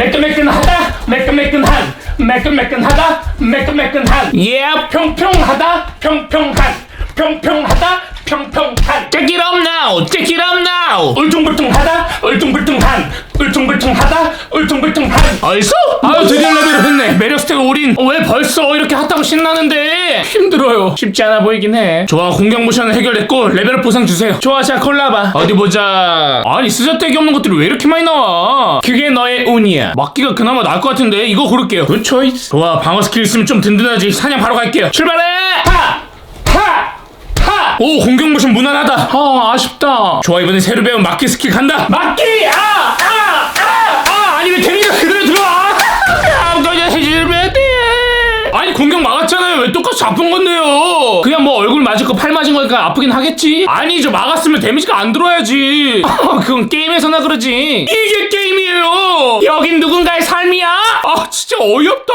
매끈매끈하다 매끈매끈한 매끈매끈하다 매끈매끈한 예 평평하다 평평한 평평하다 평평한 Check it up now. Check it up now. 울퉁불퉁하다 울퉁불퉁한 울퉁불퉁하다 어이소? 아유 드디어 레벨을 했네. 매력 스택 올인. 어, 왜 벌써 이렇게 핫하고 신나는데? 힘들어요. 쉽지 않아 보이긴 해. 좋아 공격 모션은 해결됐고 레벨업 보상 주세요. 좋아 자 콜라봐. 어디 보자. 아니 쓰잘데기 없는 것들이 왜 이렇게 많이 나와? 그게 너의 운이야. 막기가 그나마 나을 것 같은데 이거 고를게요. 굿 초이스 좋아 방어 스킬 있으면 좀 든든하지. 사냥 바로 갈게요. 출발해! 하! 하! 하! 오 공격 모션 무난하다. 아 아쉽다. 좋아 이번엔 새로 배운 막기 스킬 간다. 막기! 아! 아! 아! 아! 아니 왜 데미지가 그대로 들어와 아, 너냐 해주면 돼. 아니 막았잖아요 왜 똑같이 아픈 건데요? 그냥 뭐 얼굴 맞을 거 팔 맞은 거니까 아프긴 하겠지? 아니 저 막았으면 데미지가 안 들어야지. 아, 그건 게임에서나 그러지. 이게 게임이에요! 여긴 누군가의 삶이야? 아 진짜 어이없다